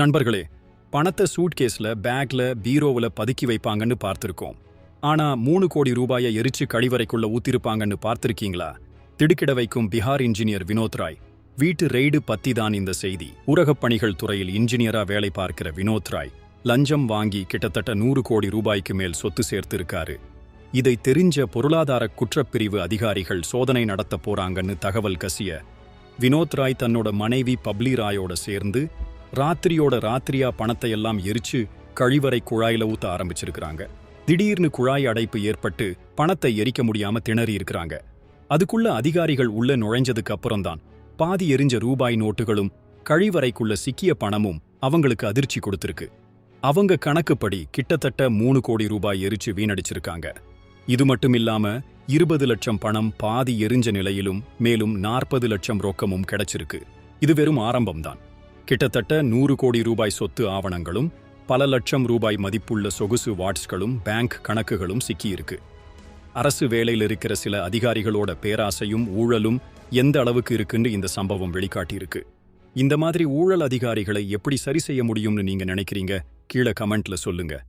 நண்பர்களே பணத்தை சூட்கேஸ்ல பேக்ல பீரோவுல பதுக்கி வைப்பாங்கன்னு பார்த்திருக்கோம். ஆனா மூணு கோடி ரூபாயை எரிச்சு கழிவறைக்குள்ள ஊத்திருப்பாங்கன்னு பார்த்திருக்கீங்களா? திடுக்கிட வைக்கும் பிகார் இன்ஜினியர் வினோத் ராய். வீட்டு ரெய்டு பத்தி தான் இந்த செய்தி. ஊரகப் பணிகள் துறையில் இன்ஜினியரா வேலை பார்க்கிற வினோத் ராய். லஞ்சம் வாங்கி கிட்டத்தட்ட நூறு கோடி ரூபாய்க்கு மேல் சொத்து சேர்த்திருக்காரு. இதை தெரிஞ்ச பொருளாதார குற்றப்பிரிவு அதிகாரிகள் சோதனை நடத்த போறாங்கன்னு தகவல் கசிய வினோத் ராய் தன்னோட மனைவி பப்ளி ராயோட சேர்ந்து ராத்திரியோட ராத்திரியா பணத்தை எல்லாம் எரிச்சு கழிவறை குழாயில ஊத்த ஆரம்பிச்சிருக்கிறாங்க. திடீர்னு குழாய் அடைப்பு ஏற்பட்டு பணத்தை எரிக்க முடியாம திணறி இருக்கிறாங்க. அதுக்குள்ள அதிகாரிகள் உள்ள நுழைஞ்சதுக்கு அப்புறம்தான் பாதி எரிஞ்ச ரூபாய் நோட்டுகளும் கழிவறைக்குள்ள சிக்கிய பணமும் அவங்களுக்கு அதிர்ச்சி கொடுத்திருக்கு. அவங்க கணக்குப்படி கிட்டத்தட்ட மூணு கோடி ரூபாய் எரிச்சு வீணடிச்சிருக்காங்க. இது மட்டும் இல்லாம இருபது லட்சம் பணம் பாதி எரிஞ்ச நிலையிலும் மேலும் நாற்பது லட்சம் ரொக்கமும் கிடைச்சிருக்கு. இது வெறும் ஆரம்பம்தான். கிட்டத்தட்ட நூறு கோடி ரூபாய் சொத்து ஆவணங்களும் பல லட்சம் ரூபாய் மதிப்புள்ள சொகுசு வாட்ஸ்களும் பேங்க் கணக்குகளும் சிக்கியிருக்கு. அரசு வேலையில் இருக்கிற சில அதிகாரிகளோட பேராசையும் ஊழலும் எந்த அளவுக்கு இருக்குன்னு இந்த சம்பவம் வெளிக்காட்டியிருக்கு. இந்த மாதிரி ஊழல் அதிகாரிகளை எப்படி சரி செய்ய முடியும்னு நீங்க நினைக்கிறீங்க? கீழே கமெண்ட்ல சொல்லுங்க.